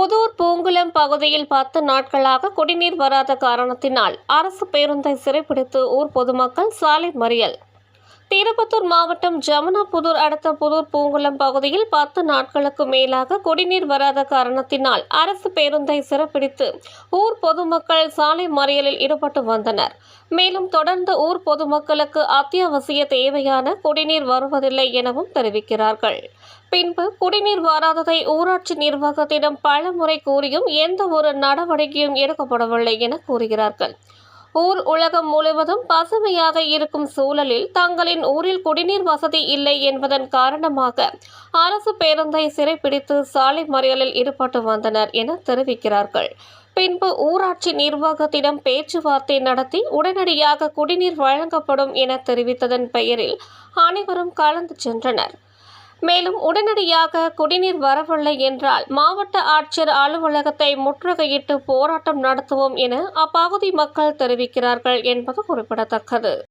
புதூர் பூங்குளம் பகுதியில் பத்து நாட்களாக குடிநீர் வராத காரணத்தினால் அரசு பேருந்தை சிறைப்பிடித்து ஊர் பொதுமக்கள் சாலை மறியல். திருப்பத்தூர் மாவட்டம் ஜமுனாபுதூர் அடுத்த புதூர் பூங்குளம் பகுதியில் பத்து நாட்களுக்கு மேலாக குடிநீர் வராத காரணத்தினால் அரசு பேருந்தை சிறப்பிடித்து ஊர் பொதுமக்கள் சாலை மறியலில் ஈடுபட்டு வந்தனர். மேலும் தொடர்ந்து ஊர் பொதுமக்களுக்கு அத்தியாவசிய தேவையான குடிநீர் வருவதில்லை எனவும் தெரிவிக்கிறார்கள். பின்பு குடிநீர் வராததை ஊராட்சி நிர்வாகத்திடம் பல முறை கூறியும் எந்த ஒரு நடவடிக்கையும் எடுக்கப்படவில்லை என கூறுகிறார்கள். ஊர் உலகம் முழுவதும் பசுமையாக இருக்கும் சூழலில் தங்களின் ஊரில் குடிநீர் வசதி இல்லை என்பதன் காரணமாக அரசு பேருந்தை சிறைப்பிடித்து சாலை மறியலில் ஈடுபட்டு வந்தனர் என தெரிவிக்கிறார்கள். பின்பு ஊராட்சி நிர்வாகத்திடம் பேச்சுவார்த்தை நடத்தி உடனடியாக குடிநீர் வழங்கப்படும் என தெரிவித்ததன் பெயரில் அனைவரும் கலந்து சென்றனர். மேலும் உடனடியாக குடிநீர் வரவில்லை என்றால் மாவட்ட ஆட்சியர் அலுவலகத்தை முற்றுகையிட்டு போராட்டம் நடத்துவோம் என அப்பகுதி மக்கள் தெரிவிக்கிறார்கள் என்பது குறிப்பிடத்தக்கது.